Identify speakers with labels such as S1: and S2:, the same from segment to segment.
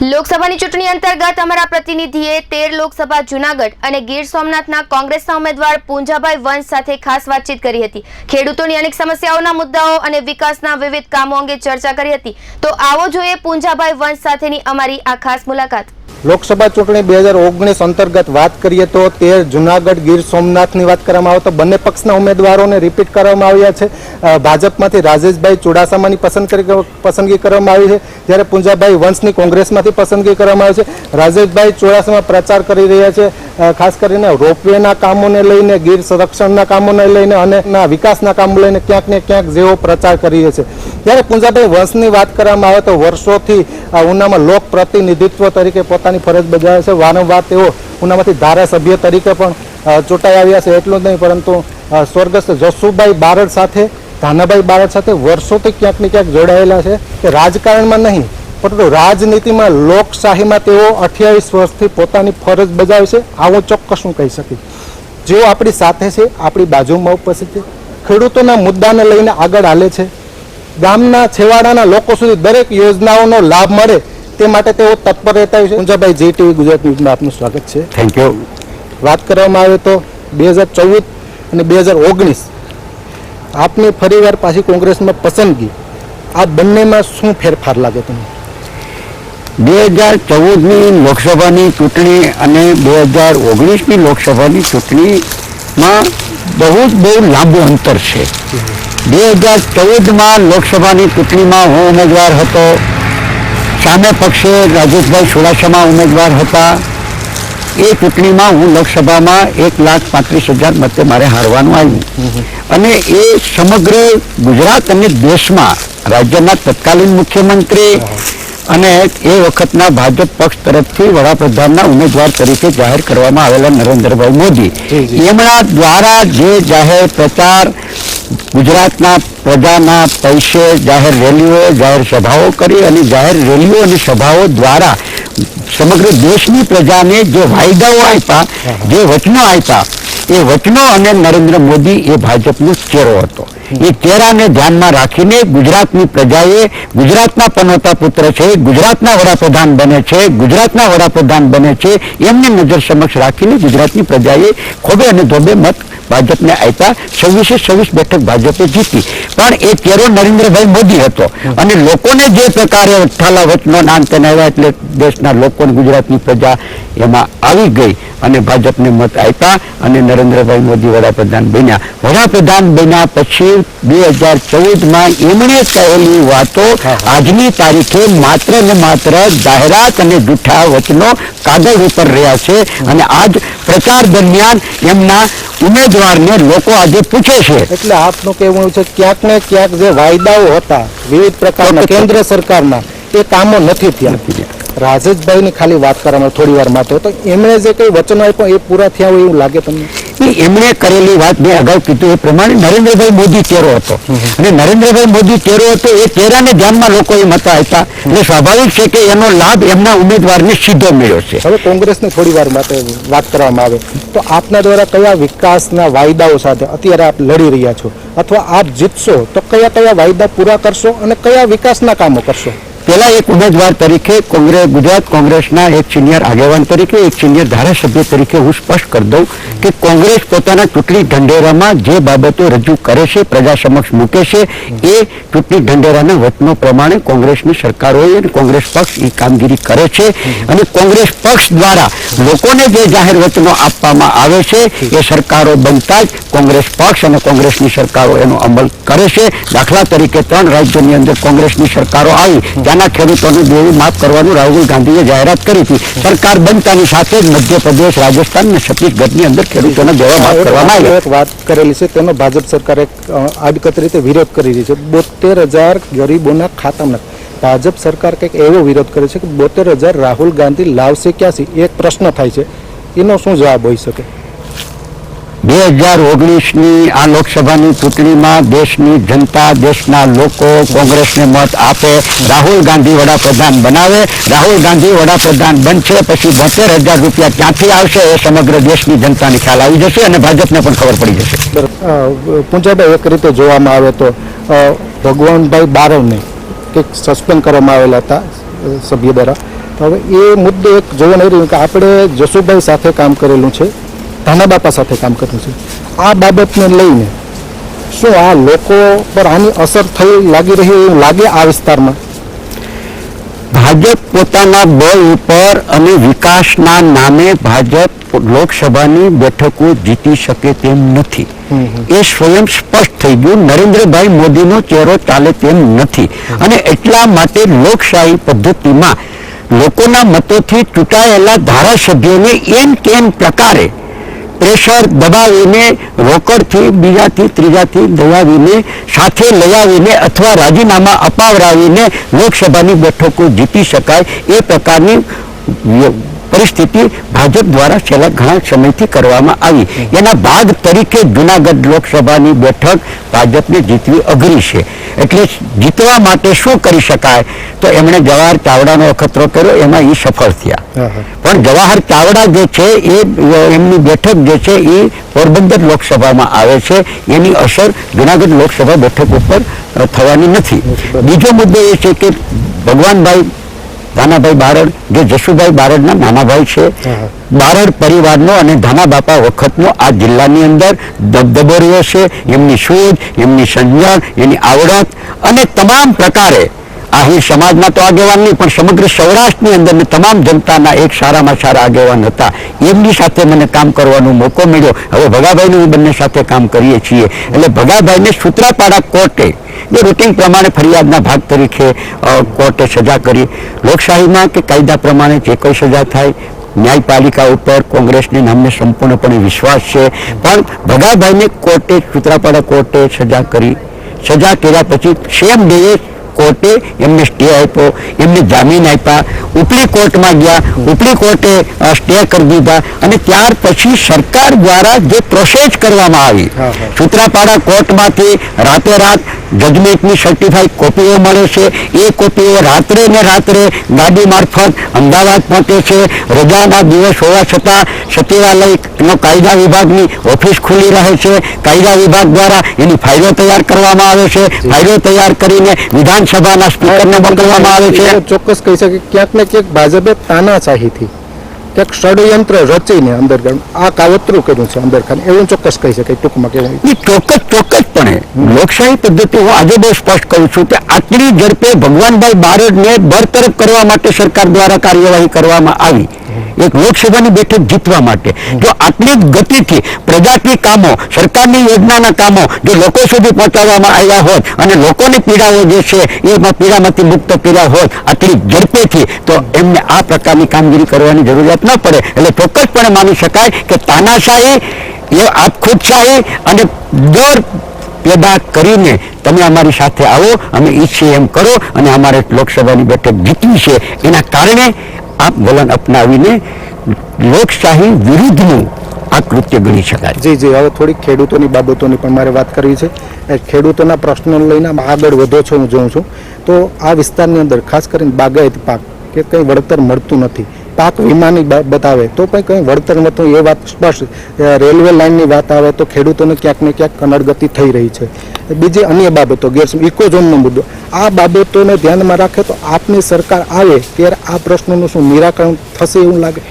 S1: લોકસભાની ચૂંટણી અંતર્ગત અમારા પ્રતિનિધિએ તેર લોકસભા જુનાગઢ અને ગીર સોમનાથના કોંગ્રેસના ઉમેદવાર પૂંજાભાઈ વંશ સાથે ખાસ વાતચીત કરી હતી. ખેડૂતોની અનેક સમસ્યાઓના મુદ્દાઓ અને વિકાસના વિવિધ કામો અંગે ચર્ચા કરી હતી. તો આવો જોઈએ પૂંજાભાઈ વંશ સાથેની અમારી આ ખાસ મુલાકાત.
S2: લોકસભા ચૂંટણી બે હજાર ઓગણીસ અંતર્ગત વાત કરીએ તો તે જુનાગઢ ગીર સોમનાથની વાત કરવામાં આવે તો બંને પક્ષના ઉમેદવારોને રિપીટ કરવામાં આવ્યા છે. ભાજપમાંથી રાજેશભાઈ ચુડાસામાની પસંદ કરી પસંદગી કરવામાં આવી છે. જ્યારે પૂંજાભાઈ વંશની કોંગ્રેસમાંથી પસંદગી કરવામાં આવી છે. રાજેશભાઈ ચુડાસમા પ્રચાર કરી રહ્યા છે. ખાસ કરીને રોપવેના કામોને લઈને, ગીર સંરક્ષણના કામોને લઈને અને વિકાસના કામો લઈને ક્યાંક ને ક્યાંક જેવો પ્રચાર કરીએ છીએ ત્યારે પૂંજાભાઈ, વંશની વાત કરવામાં આવે તો વર્ષોથી ઉનામાં લોક પ્રતિનિધિત્વ તરીકે પોતાની ફરજ બજાવે છે. વારંવાર તેઓ ઉનામાંથી ધારાસભ્ય તરીકે પણ ચૂંટાઈ આવ્યા છે. એટલું જ નહીં, પરંતુ સ્વર્ગસ્થ જસુભાઈ બારડ સાથે, ધાનાભાઈ બારડ સાથે વર્ષોથી ક્યાંક ને ક્યાંક જોડાયેલા છે. કે રાજકારણમાં નહીં પરંતુ રાજનીતિમાં લોકશાહીમાં તેઓ અઠ્યાવીસ વર્ષથી પોતાની ફરજ બજાવે છે. આવું ચોક્કસ હું કહી શકીશ. જેઓ આપણી સાથે છે આપણી બાજુમાં ઉપસ્થિત છે. ખેડૂતોના મુદ્દાને લઈને આગળ હાલે છે. ગામના છેવાડાના લોકો સુધી દરેક યોજનાઓનો લાભ મળે તે માટે તેઓ તત્પર રહેતા હોય છે. પૂંજાભાઈ જી ટીવી ગુજરાત ન્યૂઝમાં આપનું સ્વાગત છે.
S3: થેન્ક યુ
S2: વાત કરવામાં આવે તો બે હજાર ચૌદ અને બે હજાર ઓગણીસ આપની ફરીવાર પાછી કોંગ્રેસમાં પસંદગી. આ બંનેમાં શું ફેરફાર લાગે તમને?
S3: બે હજાર ચૌદની લોકસભાની ચૂંટણી અને બે હજાર ઓગણીસની લોકસભાની ચૂંટણીમાં બહુ જ બહુ લાંબુ અંતર છે. બે હજાર ચૌદમાં લોકસભાની ચૂંટણીમાં હું ઉમેદવાર હતો. સામે પક્ષે રાજેશભાઈ ચુડાસમા ઉમેદવાર હતા. એ ચૂંટણીમાં હું લોકસભામાં એક લાખ પાંત્રીસ હજાર મતે મારે હારવાનું આવ્યું. અને એ સમગ્ર ગુજરાત અને દેશમાં રાજ્યના તત્કાલીન મુખ્યમંત્રી અને એ વખતના ભાજપ પક્ષ તરફથી વડાપ્રધાનના ઉમેદવાર તરીકે જાહેર કરવામાં આવેલા નરેન્દ્રભાઈ મોદી. એમના દ્વારા જે જાહેર પ્રચાર ગુજરાતના પ્રજાના પૈસે જાહેર રેલીઓ જાહેર સભાઓ કરી અને જાહેર રેલીઓ અને સભાઓ દ્વારા સમગ્ર દેશની પ્રજાને જે વાયદાઓ આપ્યા જે વચનો આપ્યા એ વચનો અને નરેન્દ્ર મોદી એ ભાજપનો ચહેરો હતો એ ચહેરાને ધ્યાનમાં રાખીને ગુજરાતની પ્રજાએ ગુજરાતના પનોતા પુત્ર છે, ગુજરાતના વડાપ્રધાન બને છે, ગુજરાતના વડાપ્રધાન બને છે, એમને નજર સમક્ષ રાખીને ગુજરાતની પ્રજાએ ખોબે અને ધોબે મત ભાજપને આપ્યા, છવ્વીસે છવ્વીસ બેઠક ભાજપે જીતી. પણ એ ચહેરો નરેન્દ્રભાઈ મોદી હતો. અને લોકોને જે પ્રકારે ઠાલા નામ તેને એટલે દેશના લોકોને ગુજરાતની પ્રજા એમાં આવી ગઈ અને ભાજપને મત આપ્યા અને નરેન્દ્રભાઈ મોદી વડાપ્રધાન બન્યા. વડાપ્રધાન બન્યા પછી બે હજાર ચૌદમાં એમણે કહેલી વાતો આજની તારીખે માત્ર ને માત્ર જાહેરાત અને જૂઠા વચનો કાગળ ઉપર રહ્યા છે. અને આજ પ્રચાર દરમિયાન એમના ઉમેદવારને લોકો આજે પૂછે છે.
S2: એટલે આપનું કહેવું છે ક્યાંક ને ક્યાંક જે વાયદાઓ હતા વિવિધ પ્રકારના કેન્દ્ર સરકારના એ કામો નથી થયા. રાજેશભાઈની ખાલી વાત કરવામાં થોડી વાર માટે તો એમણે જે કંઈ વચનો આપ્યા એ પૂરા થયા હોય એવું લાગે તમને?
S3: એમણે કરેલી વાત મેં અગાઉ કીધું. એ પ્રમાણે નરેન્દ્રભાઈ મોદી ચહેરો હતો. અને નરેન્દ્રભાઈ મોદી ચહેરો હતો એ ચહેરાને ધ્યાનમાં લોકોએ મત આપ્યા એટલે સ્વાભાવિક છે કે એનો લાભ એમના ઉમેદવારને સીધો મળ્યો છે.
S2: હવે કોંગ્રેસને થોડી વાર માટે વાત કરવામાં આવે. તો આપના દ્વારા કયા વિકાસના વાયદાઓ સાથે અત્યારે આપ લડી રહ્યા છો? અથવા આપ જીતશો તો કયા કયા વાયદા પૂરા કરશો અને કયા વિકાસના કામો કરશો?
S3: પેલા એક ઉમેદવાર તરીકે કોંગ્રેસ ગુજરાત કોંગ્રેસના એક સિનિયર આગેવાન તરીકે, એક સિનિયર ધારાસભ્ય તરીકે હું સ્પષ્ટ કરી દઉં કે કોંગ્રેસ પોતાના ચૂંટણી ઢંઢેરામાં જે બાબતો રજૂ કરે છે, પ્રજા સમક્ષ મૂકે છે, એ ચૂંટણી ઢંઢેરાના વતનો પ્રમાણે કોંગ્રેસની સરકાર અને કોંગ્રેસ પક્ષ એ કામગીરી કરે છે. અને કોંગ્રેસ પક્ષ દ્વારા લોકોને જે જાહેર વચનો આપવામાં આવે છે, એ સરકારો બનતા જ કોંગ્રેસ પક્ષ અને કોંગ્રેસની સરકારો એનો અમલ કરે છે. દાખલા તરીકે ત્રણ રાજ્યોની અંદર કોંગ્રેસની સરકારો આવી ત્યાંના ખેડૂતોને દેવું માફ કરવાનું રાહુલ ગાંધીએ જાહેરાત કરી હતી. સરકાર બનતાની સાથે જ મધ્યપ્રદેશ રાજસ્થાન અને છત્તીસગઢની અંદર ખેડૂતોને દેવા માફ કરવામાં આવ્યા.
S2: વાત કરેલી છે તેનો ભાજપ સરકારે આડકત રીતે વિરોધ કરી રહી છે. બોતેર હજાર ગરીબોના ખાતામાં ભાજપ સરકાર કંઈક એવો વિરોધ કરે છે કે બોતેર હજાર રાહુલ ગાંધી લાવશે ક્યાંથી? એક પ્રશ્ન થાય છે. એનો શું જવાબ હોઈ શકે?
S3: બે હજાર ઓગણીસની આ લોકસભાની ચૂંટણીમાં દેશની જનતા, દેશના લોકો કોંગ્રેસને મત આપે, રાહુલ ગાંધી વડાપ્રધાન બનાવે, રાહુલ ગાંધી વડાપ્રધાન બનશે, પછી બોતેર હજાર રૂપિયા ક્યાંથી આવશે એ સમગ્ર દેશની જનતાને ખ્યાલ આવી જશે અને ભાજપને પણ ખબર પડી જશે.
S2: પૂંજાભાઈ, એક રીતે જોવામાં આવે તો ભગવાનભાઈ બારવને કંઈક સસ્પેન્ડ કરવામાં આવેલા હતા સભ્ય દ્વારા હવે એ મુદ્દો એક જોવા નહીં રહ્યું કે આપણે જસુભાઈ સાથે કામ કરેલું છે ધાના બાપા સાથે કામ કરું છું. આ બાબતને લઈને શું આ લોકો પર આની અસર થઈ લાગી રહી એવું લાગે આ વિસ્તારમાં?
S3: ભાજપ પોતાના બળ ઉપર અને વિકાસના નામે ભાજપ લોકસભાની બેઠકો જીતી શકે તેમ નથી. એ સ્વયં સ્પષ્ટ થઈ ગયું. નરેન્દ્રભાઈ મોદીનો ચહેરો ચાલે તેમ નથી. અને એટલા માટે લોકશાહી પદ્ધતિમાં લોકોના મતોથી ચૂંટાયેલા ધારાસભ્યોને એમ કેમ પ્રકારે પ્રેશર દબાવીને, રોકડથી બીજાથી ત્રીજાથી દબાવીને સાથે લઈ આવીને અથવા રાજીનામા અપાવરાવીને લોકસભાની બેઠકો જીતી શકાય એ પ્રકારની પરિસ્થિતિ ભાજપ દ્વારા છેલ્લા ઘણા સમયથી કરવામાં આવી. એના ભાગ તરીકે જુનાગઢ લોકસભાની બેઠક ભાજપને જીતવી અઘરી છે. એટલે જીતવા માટે શું કરી શકાય? તો એમણે જવાહર ચાવડાનો અખતરો કર્યો એમાં એ સફળ થયા. પણ જવાહર ચાવડા જે છે એ એમની બેઠક જે છે એ પોરબંદર લોકસભામાં આવે છે. એની અસર જુનાગઢ લોકસભા બેઠક ઉપર થવાની નથી. બીજો મુદ્દો એ છે કે ભગવાનભાઈ ધાનાભાઈ બારડ જે જશુભાઈ બારડના નાનાભાઈ છે. બારડ પરિવારનો અને ધાના બાપા વખતનો આ જિલ્લાની અંદર દબદબો રહ્યો છે. એમની સૂઝ એમની સમજણ એની આવડત અને તમામ પ્રકારે આહિર સમાજમાં તો આગેવાન નહીં પણ સમગ્ર સૌરાષ્ટ્રની અંદર ને તમામ જનતાના એક સારામાં સારા આગેવાન હતા. એમની સાથે મને કામ કરવાનો મોકો મળ્યો. હવે ભગાભાઈને હું બંને સાથે કામ કરીએ છીએ. એટલે ભગાભાઈને સૂત્રાપાડા કોર્ટે જે રૂટીન પ્રમાણે ફરિયાદના ભાગ તરીકે કોર્ટે સજા કરી. લોકશાહીમાં કે કાયદા પ્રમાણે જે કોઈ સજા થાય ન્યાયપાલિકા ઉપર કોંગ્રેસને અમને સંપૂર્ણપણે વિશ્વાસ છે. પણ ભગાભાઈને કોર્ટે સૂત્રાપાડા કોર્ટે સજા કરી. સજા કર્યા પછી સેમ ડે કોર્ટે એમને સ્ટે આપ્યો એમને જામીન આપ્યા. ઉપલી કોર્ટમાં ગયા ઉપલી કોર્ટે સ્ટે કરી દીધા અને ત્યાર પછી સરકાર દ્વારા જે પ્રોસેસ કરવામાં આવી. સૂત્રાપાડા કોર્ટમાંથી રાતે રાત જજમેન્ટની સર્ટિફાઈડ કોપીઓ મળે છે. એ કોપીઓ રાત્રે ને રાત્રે ગાડી મારફત અમદાવાદ પહોંચે છે. રજાના દિવસ હોવા છતાં સચિવાલયનો કાયદા વિભાગની ઓફિસ ખુલ્લી રહે છે. કાયદા વિભાગ દ્વારા એની ફાઇલો તૈયાર કરવામાં આવે છે. ફાઇલો તૈયાર કરીને વિધાનસભાના સ્પીકરને મોકલવામાં આવે છે.
S2: ચોક્કસ કહી શકે. ક્યાંક ને ક્યાંક ભાજપે તાનાશાહીથી ક્યાંક ષડયંત્ર રચીને અંદર આ કાવતરું કર્યું છે અંદર ખાને એવું ચોક્કસ કહી શકાય ટૂંકમાં કહેવાય.
S3: એ ચોક્કસ ચોક્કસપણે લોકશાહી પદ્ધતિ હું આજે બહુ સ્પષ્ટ કરું છું કે આટલી ઝડપે ભગવાનભાઈ બારડને બરતરફ કરવા માટે સરકાર દ્વારા કાર્યવાહી કરવામાં આવી. એક લોકસભાની બેઠક જીતવા માટે. જો આટલી જ ગતિથી પ્રજાકીય કામો સરકારની યોજનાના કામો જો લોકો સુધી પહોંચાડવામાં આવ્યા હોત અને લોકોની પીડાઓ જે છે એમાં પીડામાંથી મુક્ત પીડા હોત આટલી ઝડપેથી તો એમને આ પ્રકારની કામગીરી કરવાની જરૂરિયાત ન પડે. એટલે ચોક્કસપણે માની શકાય કે તાનાશાહી એ આપખુદશાહી અને દર પેદા કરીને તમે અમારી સાથે આવો અમે ઈચ્છીએ એમ કરો અને અમારે લોકસભાની બેઠક જીતવી છે. એના કારણે આ વલણ અપનાવીને લોકશાહી વિરુદ્ધનું આ કૃત્ય ગણી શકાય.
S2: જી જી, હવે થોડીક ખેડૂતોની બાબતોની પણ મારે વાત કરવી છે. ખેડૂતોના પ્રશ્નોને લઈને આગળ વધો છો હું જોઉં છું. તો આ વિસ્તારની અંદર ખાસ કરીને બાગાયતી પાક કે કંઈ વળતર મળતું નથી. પાક વીમાની બાબત આવે તો પણ કંઈ વળતર મળતું એ વાત સ્પષ્ટ. રેલવે લાઇનની વાત આવે તો ખેડૂતોને ક્યાંક ને ક્યાંક કનડગતિ થઈ રહી છે. બીજી અન્ય બાબતો ગેર ઇકોઝોનનો મુદ્દો. આ બાબતોને ધ્યાનમાં રાખે તો આપની સરકાર આવે ત્યારે આ પ્રશ્નોનું શું નિરાકરણ થશે એવું લાગે?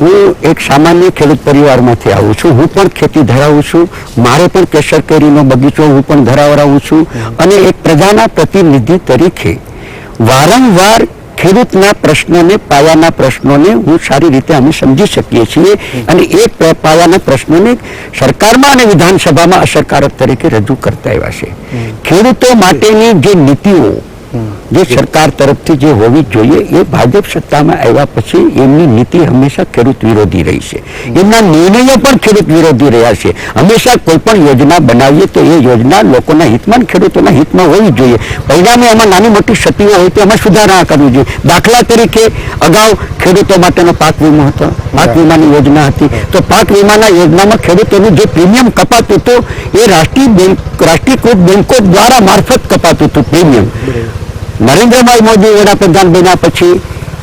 S3: હું એક સામાન્ય ખેડૂત પરિવારમાંથી આવું છું. હું પણ ખેતી ધરાવું છું. મારે પણ કેસર કેરીનો બગીચો હું પણ ધરાવરાવું છું. અને એક પ્રજાના પ્રતિનિધિ તરીકે વારંવાર ખેડૂતના પ્રશ્નોને પાયાના પ્રશ્નોને હું સારી રીતે અમે સમજી શકીએ છીએ અને એ પાયાના પ્રશ્નોને સરકારમાં અને વિધાનસભામાં અસરકારક તરીકે રજૂ કરતા આવ્યા છે. ખેડૂતો માટેની જે નીતિઓ જે સરકાર તરફથી જે હોવી જોઈએ એ ભાજપ સત્તામાં આવ્યા પછી એમની નીતિ હંમેશા ખેડૂત વિરોધી રહી છે. એમના નિર્ણયો પણ ખેડૂત વિરોધી રહ્યા છે. હંમેશા કોઈ પણ યોજના બનાવીએ તો એ યોજના લોકોના હિતમાં ખેડૂતોના હિતમાં હોવી જોઈએ. પરિણામે એમાં નાની મોટી ક્ષતિઓ હોય તો એમાં સુધારણા કરવી જોઈએ. દાખલા તરીકે અગાઉ ખેડૂતો માટેનો પાક વીમો હતો પાક વીમાની યોજના હતી. તો પાક વીમાના યોજનામાં ખેડૂતોનું જે પ્રીમિયમ કપાતું હતું એ રાષ્ટ્રીય બેંક રાષ્ટ્રીયકૃત બેંકો દ્વારા મારફત કપાતું હતું પ્રીમિયમ. નરેન્દ્રભાઈ મોદી વડાપ્રધાન બન્યા પછી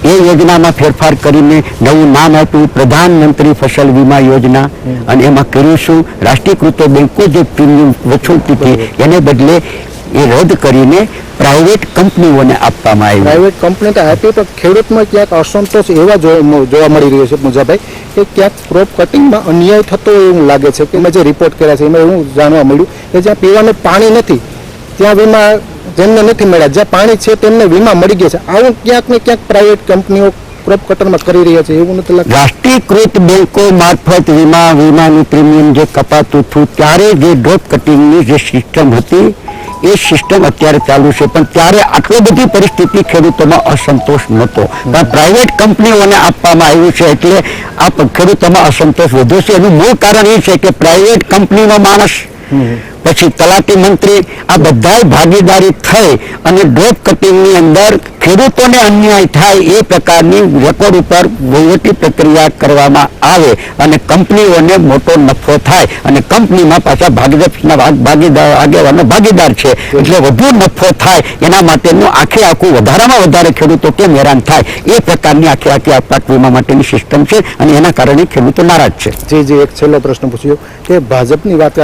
S3: એ યોજનામાં ફેરફાર કરીને નવું નામ આપ્યું, પ્રધાનમંત્રી ફસલ વીમા યોજના. અને એમાં કર્યું શું? રાષ્ટ્રીયકૃત બેંકો જે પ્રીમિયમ વસૂલતી હતી, એને બદલે એ રદ કરીને પ્રાઇવેટ કંપનીઓને આપવામાં આવી.
S2: પ્રાઇવેટ કંપની તો આપી, પણ ખેડૂતમાં ક્યાંક અસંતોષ એવા જોવા મળી રહ્યો છે મુજાભાઈ, કે ક્યાંક ક્રોપ કટિંગમાં અન્યાય થતો એવું લાગે છે. કે મેં જે રિપોર્ટ કર્યા છે, એમાં એવું જાણવા મળ્યું કે જ્યાં પીવાનું પાણી નથી, ત્યાં વીમા જેમને નથી મળ્યા, જ્યાં પાણી છે તેમને વીમા મળી ગયા છે. આવું ક્યાંક ને ક્યાંક પ્રાઇવેટ કંપનીઓ ક્રોપ કટરમાં કરી રહ્યા છે, એવું નથી લાગતું.
S3: રાષ્ટ્રીયકૃત બેંકો મારફત વીમા, વીમાનું પ્રીમિયમ જે કપાતું હતું, ત્યારે જે ડ્રોપ કટિંગની જે સિસ્ટમ હતી, એ સિસ્ટમ અત્યારે ચાલુ છે. પણ ત્યારે આટલી બધી પરિસ્થિતિ ખેડૂતોમાં અસંતોષ નહોતો. પણ પ્રાઇવેટ કંપનીઓને આપવામાં આવ્યું છે એટલે આ ખેડૂતોમાં અસંતોષ વધ્યો છે. એનું મૂળ કારણ એ છે કે પ્રાઇવેટ કંપનીનો માણસ પછી તલાટી મંત્રી આ બધા ભાગીદારી થઈ અને ડ્રોપ કટિંગની અંદર ખેડૂતોને અન્યાય થાય એ પ્રકારની રેકોર્ડ ઉપર વહીવટી પ્રક્રિયા કરવામાં આવે અને કંપનીઓને મોટો નફો થાય અને કંપનીમાં પાછા ભાગીદારના ભાગ- ભાગીદાર આગેવાનો ભાગીદાર છે. એટલે વધુ નફો થાય એના માટેનું આખે આખું વધારામાં વધારે ખેડૂતો કેમ હેરાન થાય એ પ્રકારની આખે આખી આ પાક વીમા માટેની સિસ્ટમ છે અને એના કારણે ખેડૂતો નારાજ છે.
S2: જે જે, એક છેલ્લો પ્રશ્ન પૂછ્યો કે ભાજપની વાત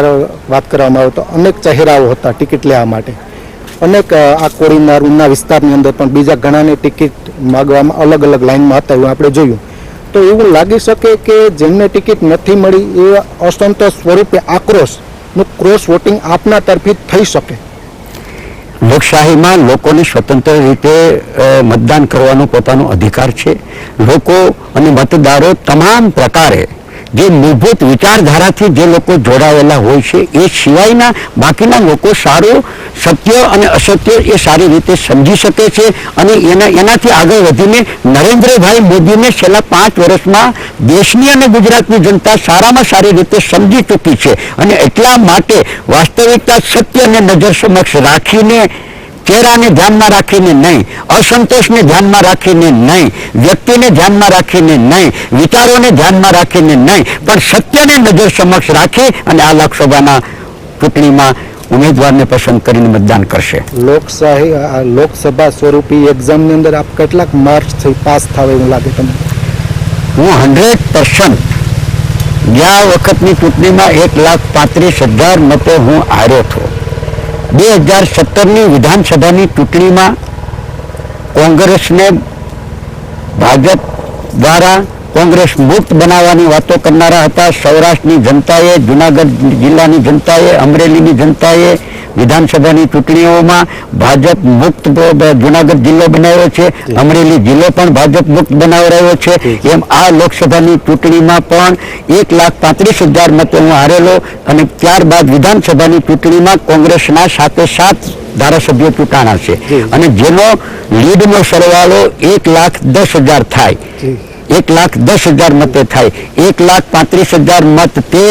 S2: વાત કરવામાં આવે તો અનેક ચહેરાઓ હતા ટિકિટ લેવા માટે. અનેક આ કોળીના ઉના વિસ્તારની અંદર પણ બીજા ઘણાને ટિકિટ માગવામાં અલગ અલગ લાઇનમાં હતા એવું આપણે જોયું. તો એવું લાગી શકે કે જેમને ટિકિટ નથી મળી એ અસંતોષ સ્વરૂપે આક્રોશનું ક્રોસ વોટિંગ આપના તરફી થઈ શકે.
S3: લોકશાહીમાં લોકોને સ્વતંત્ર રીતે મતદાન કરવાનો પોતાનો અધિકાર છે. લોકો અને મતદારો તમામ પ્રકારે જે મૂળભૂત વિચારધારાથી જે લોકો જોડાયેલા હોય છે, એ સિવાયના બાકીના લોકો સારું સત્ય અને અસત્ય એ સારી રીતે સમજી શકે છે અને એના, એનાથી આગળ વધીને નરેન્દ્રભાઈ મોદીને છેલ્લા પાંચ વર્ષમાં દેશની અને ગુજરાતની જનતા સારામાં સારી રીતે સમજી ચૂકી છે. અને એટલા માટે વાસ્તવિકતા સત્યને નજર સમક્ષ રાખીને, ચહેરાને ધ્યાનમાં રાખીને નહીં, અસંતોષને ધ્યાનમાં રાખીને નહીં, વ્યક્તિને ધ્યાનમાં રાખીને નહીં, વિચારોને ધ્યાનમાં રાખીને નહીં, પણ સત્યને નજર સમક્ષ રાખી અને આ લોકસભાના ચૂંટણીમાં ઉમેદવારને પસંદ કરીને મતદાન કરશે.
S2: લોકશાહી લોકસભા સ્વરૂપી એક્ઝામની અંદર આપ કેટલાક માર્ક્સથી પાસ થાવ એવું લાગે તમને?
S3: હું હંડ્રેડ પર્સન્ટ ગયા વખતની ચૂંટણીમાં એક લાખ પાંત્રીસ હજાર મતે હું હાર્યો હતો બે હજાર સત્તરની વિધાનસભાની ચૂંટણીમાં કોંગ્રેસને ભાજપ દ્વારા કોંગ્રેસ મુક્ત બનાવવાની વાતો કરનારા હતા. સૌરાષ્ટ્રની જનતાએ જુનાગઢ જિલ્લાની જનતાએ અમરેલીની જનતાએ વિધાનસભાની ચૂંટણીઓમાં ભાજપ મુક્ત જુનાગઢ જિલ્લો બનાવ્યો છે. અમરેલી જિલ્લો પણ ભાજપ મુક્ત બનાવી રહ્યો છે એમ આ લોકસભાની ચૂંટણીમાં પણ એક લાખ પાંત્રીસ હજાર મતે હું હારેલો અને ત્યારબાદ વિધાનસભાની ચૂંટણીમાં કોંગ્રેસના સાથે સાત ધારાસભ્યો ચૂંટાણા છે. અને જેનો લીડનો સરવાળો એક લાખ દસ હજાર થાય. એક લાખ દસ હજાર મતે થાય. એક લાખ પાંત્રીસ હજાર મત તે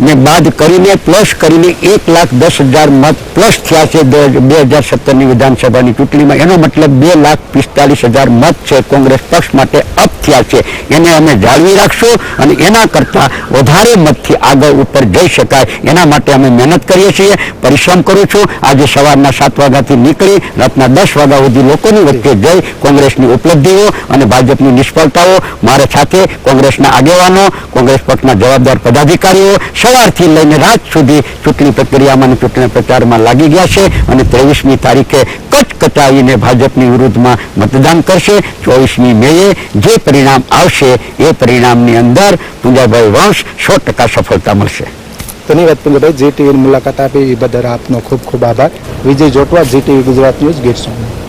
S3: ને બાદ કરીને પ્લસ કરીને એક લાખ દસ હજાર મત પ્લસ થયા છે બે હજાર સત્તરની વિધાનસભાની ચૂંટણીમાં. એનો મતલબ બે લાખ પિસ્તાલીસ હજાર મત છે કોંગ્રેસ પક્ષ માટે અપ થયા છે. એને અમે જાળવી રાખશું અને એના કરતાં વધારે મતથી આગળ ઉપર જઈ શકાય. એના માટે અમે મહેનત કરીએ છીએ, પરિશ્રમ કરું છું. આજે સવારના સાત વાગ્યાથી નીકળી, રાતના દસ વાગ્યા સુધી લોકોની વચ્ચે જઈ કોંગ્રેસની ઉપલબ્ધિઓ અને ભાજપની નિષ્ફળતાઓ મારે સાથે કોંગ્રેસના આગેવાનો, કોંગ્રેસ પક્ષના જવાબદાર પદાધિકારીઓ સવારથી લઈને રાત સુધી ચૂંટણી પ્રક્રિયામાં ચૂંટણી પ્રચારમાં લાગી ગયા છે અને ત્રેવીસમી તારીખે કચ કચાવીને ભાજપની વિરુદ્ધમાં મતદાન કરશે. ચોવીસમી મેએ જે પરિણામ આવશે એ પરિણામની અંદર પૂંજાભાઈ વંશ સો ટકા સફળતા મળશે.
S2: ધન્યવાદ પુંજભાઈ. જી ટીવીની મુલાકાત આપી. એ બદલ આપનો ખૂબ ખૂબ આભાર. Vijay Jotva, G TV Gujarat news Gir Somnath.